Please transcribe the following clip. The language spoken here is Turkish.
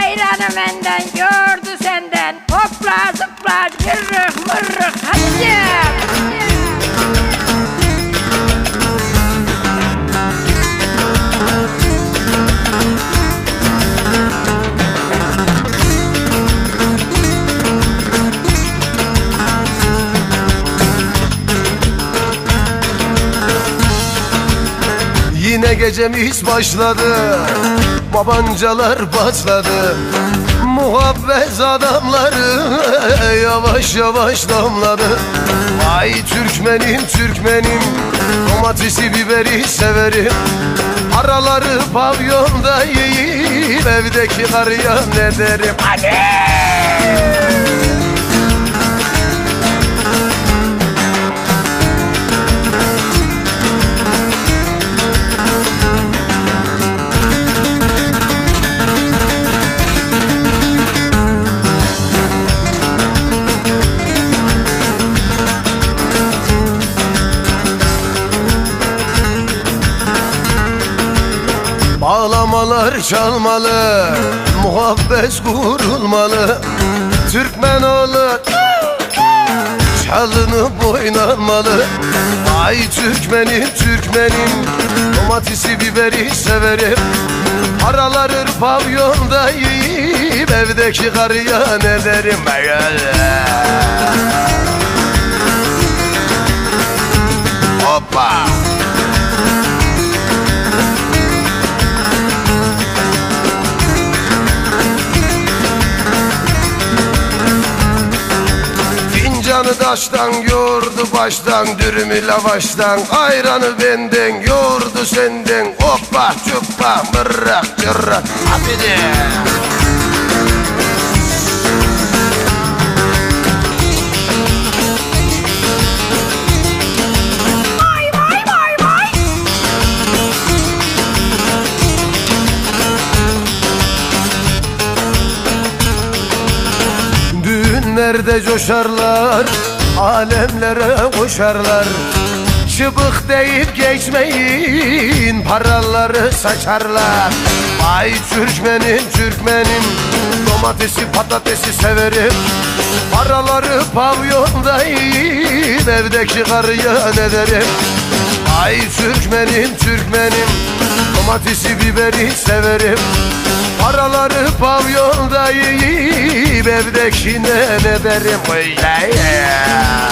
Ayranı benden gördü senden. Hopla zıpla cırrık mırrık hadi. Yine gecemiz başladı Babancalar başladı. Muhabbet adamları yavaş yavaş damladı. Vay Türkmenim Türkmenim Domatesi biberi severim. Araları pavyonda yiyip Evdeki karıya ne derim Bağlamalar çalmalı Muhabbet kurulmalı. Türkmen oğlu Çalınıp oynanmalı Ay Türkmenim Türkmenim Domatesi biberi severim. Araları pavyonda yiyip Evdeki karıya ne derim Hoppa Fincanı taştan yoğurdu baştan Dürümü lavaştan. Ayranı benden yoğurdu senden. Hoppa çuppa mırrak cırrak Hadi Düğünlerde coşarlar Alemlere koşarlar. Çıbık deyip geçmeyin Paraları saçarlar. Ay Türkmenim Türkmenim Domatesi patatesi severim. Paraları pavyonda yiyip Evdeki karıya ne derim? Ay Türkmenim Türkmenim Domatesi biberi severim Paraları pavyonda yiyip evdekine ne derim Vay, yeah.